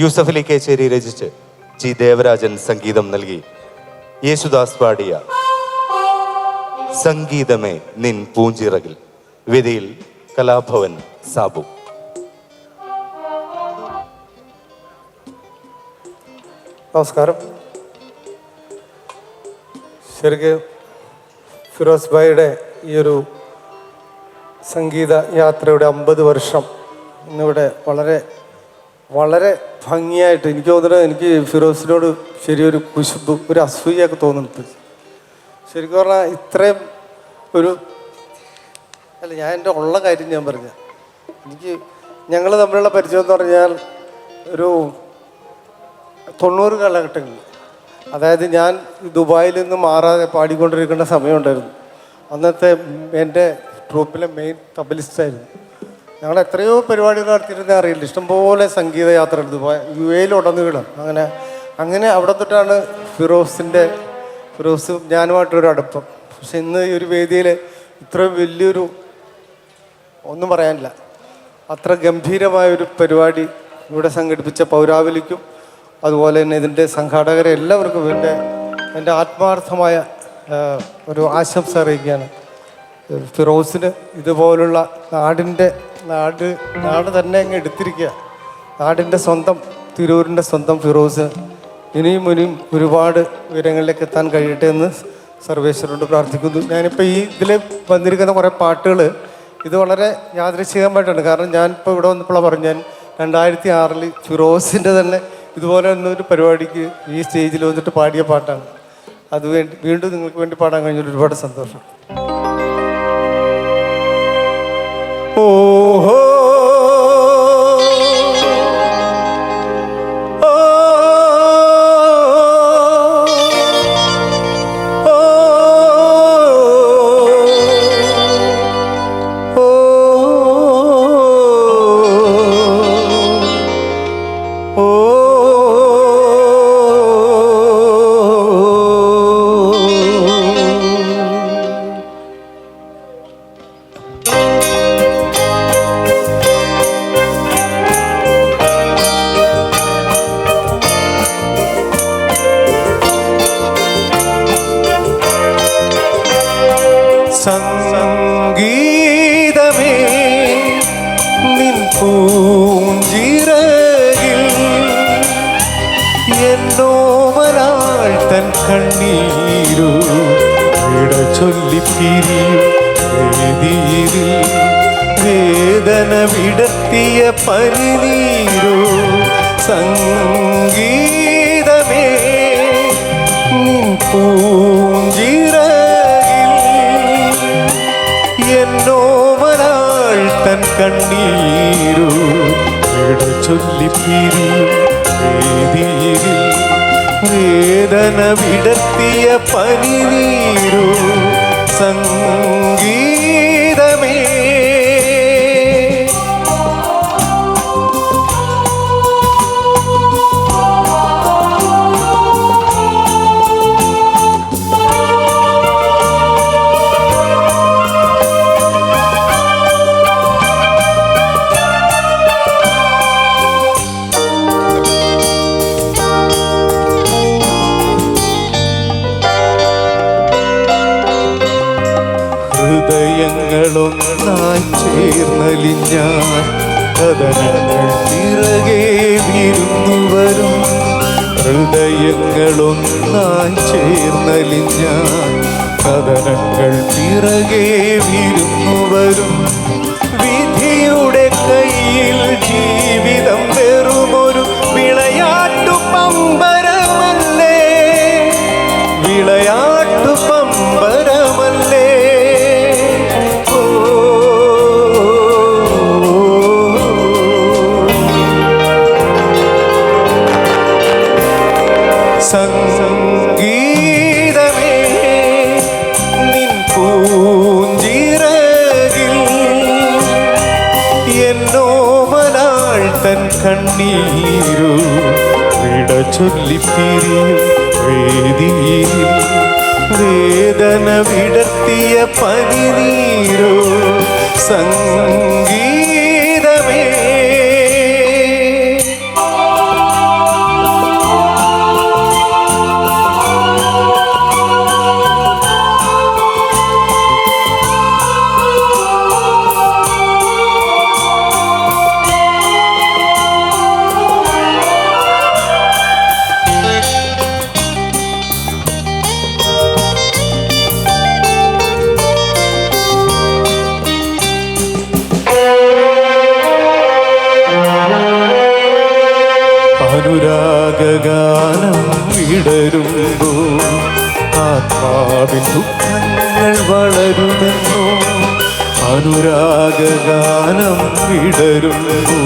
യൂസഫ് കേച്ചേരി രചിച്ച് ജി ദേവരാജൻ സംഗീതം നൽകി. യേശുദാസ് പാടിയ സംഗീതമേ നിൻ പൂഞ്ചിറകിൽ. വേദിയിൽ കലാഭവൻ സാബു. നമസ്കാരം. ശരിക്കും ഫിറോസ് ഭായിയുടെ ഈ ഒരു സംഗീത യാത്രയുടെ അമ്പത് വർഷം ഇന്നിവിടെ വളരെ വളരെ ഭംഗിയായിട്ട് എനിക്ക് തോന്നുന്നത് എനിക്ക് ഫിറോസിനോട് ശരിയൊരു കുശുബ് ഒരു അസൂയൊക്കെ തോന്നുന്നുണ്ട്. ശരിക്കും പറഞ്ഞാൽ ഇത്രയും ഒരു അല്ല ഞാൻ എന്റെ ഉള്ള കാര്യം ഞാൻ പറഞ്ഞ എനിക്ക് ഞങ്ങൾ തമ്മിലുള്ള പരിചയം എന്ന് പറഞ്ഞാൽ ഒരു തൊണ്ണൂറ് കാലഘട്ടങ്ങളിൽ അതായത് ഞാൻ ദുബായിൽ നിന്ന് മാറാതെ പാടിക്കൊണ്ടിരിക്കുന്ന സമയമുണ്ടായിരുന്നു അന്നത്തെ എന്റെ ട്രൂപ്പിലെ മെയിൻ തബലിസ്റ്റായിരുന്നു ഞങ്ങൾ എത്രയോ പരിപാടികൾ നടത്തിയിരുന്നേ അറിയില്ല. ഇഷ്ടംപോലെ സംഗീത യാത്ര എടുത്ത് പോയ യു എയിൽ ഉടനീളം. അങ്ങനെ അങ്ങനെ അവിടെ തൊട്ടാണ് ഫിറോസിന്റെ ഫിറോസ് ഞാനുമായിട്ടൊരു അടുപ്പം. പക്ഷെ ഇന്ന് ഈ ഒരു വേദിയിൽ ഇത്ര വലിയൊരു ഒന്നും പറയാനില്ല. അത്ര ഗംഭീരമായൊരു പരിപാടി ഇവിടെ സംഘടിപ്പിച്ച പൗരാവലിക്കും അതുപോലെ തന്നെ ഇതിന്റെ സംഘാടകരെ എല്ലാവർക്കും എന്റെ എന്റെ ആത്മാർത്ഥമായ ഒരു ആശംസ അറിയിക്കുകയാണ്. ഫിറോസിന് ഇതുപോലുള്ള നാടിന്റെ നാട് നാട് തന്നെ അങ്ങ് എടുത്തിരിക്കുക. നാടിന്റെ സ്വന്തം തിരൂരിന്റെ സ്വന്തം ഫിറോസ്. ഇനിയും ഇനിയും ഒരുപാട് ഉയരങ്ങളിലേക്ക് എത്താൻ കഴിയട്ടെ എന്ന് സർവേശ്വരനോട് പ്രാർത്ഥിക്കുന്നു. ഞാനിപ്പോൾ ഈ ഇതിൽ വന്നിരിക്കുന്ന കുറേ പാട്ടുകൾ ഇത് വളരെ യാദൃശികമായിട്ടാണ് കാരണം ഞാനിപ്പോൾ ഇവിടെ വന്നപ്പോഴാണ് പറഞ്ഞു ഞാൻ രണ്ടായിരത്തി ആറിൽ ഫിറോസിന്റെ തന്നെ ഇതുപോലെ ഒരു പരിപാടിക്ക് ഈ സ്റ്റേജിൽ വന്നിട്ട് പാടിയ പാട്ടാണ്. അത് വേണ്ടി വീണ്ടും നിങ്ങൾക്ക് വേണ്ടി പാടാൻ കഴിഞ്ഞതിൽ ഒരുപാട് സന്തോഷം. Oh, oh. സംഗീതമേ നിൻ പൂഞ്ചിറകിൽ എന്നോമലാൾ തൻ കണ്ണീരു ഇട ചൊല്ലിപ്പിരിയും വേദിയിൽ വേദന വിടത്തിയ പനിനീരോ സംഗീതമേ നിൻ പൂഞ്ചിറകിൽ കണ്ണീരു ചൊല്ലിപ്പിരിയും വേദിയിൽ വേദന വിടത്തിയ പനിനീരു സംഗീതമേ ഹൃദയങ്ങളൊന്നായി ചേർന്നലിഞ്ഞാൽ കഥനങ്ങൾ പിറകെ വിരുന്നു വരും. ഹൃദയങ്ങളൊന്നായി ചേർന്നലിഞ്ഞാൽ കഥനങ്ങൾ പിറകെ വിരുന്നു വരും. സംഗീതമേ നിൻ പൂഞ്ചിറകിൽ വിടത്തിയ പനിനീരോ സംഗീതമേ അനുരാഗഗാനം വിടരുമ്പോ ആത്മാവിൻ ദുഃഖങ്ങൾ വളരുമെന്നോ അനുരാഗാനം വിടരുമ്പോ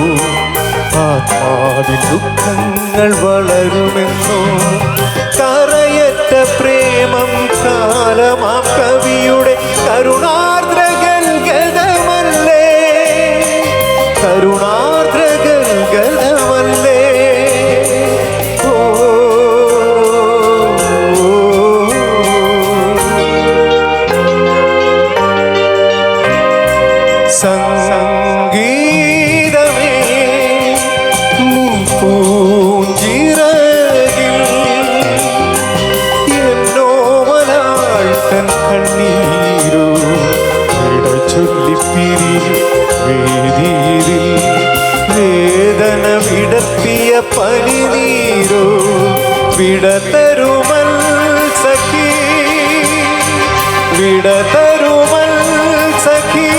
ആത്മാവിൻ ദുഃഖങ്ങൾ വളരുമെന്നോ കറയറ്റ പ്രേമം കാലമാ കവിയുടെ കരുണാർദ്രകൻ സംഗീതമേ നിൻ പൂഞ്ചിറകിൽ എന്നോമലാൾ തൻ വേദന വിടത്തിയ പനിനീരോ വിട തരുമൽ സഖി.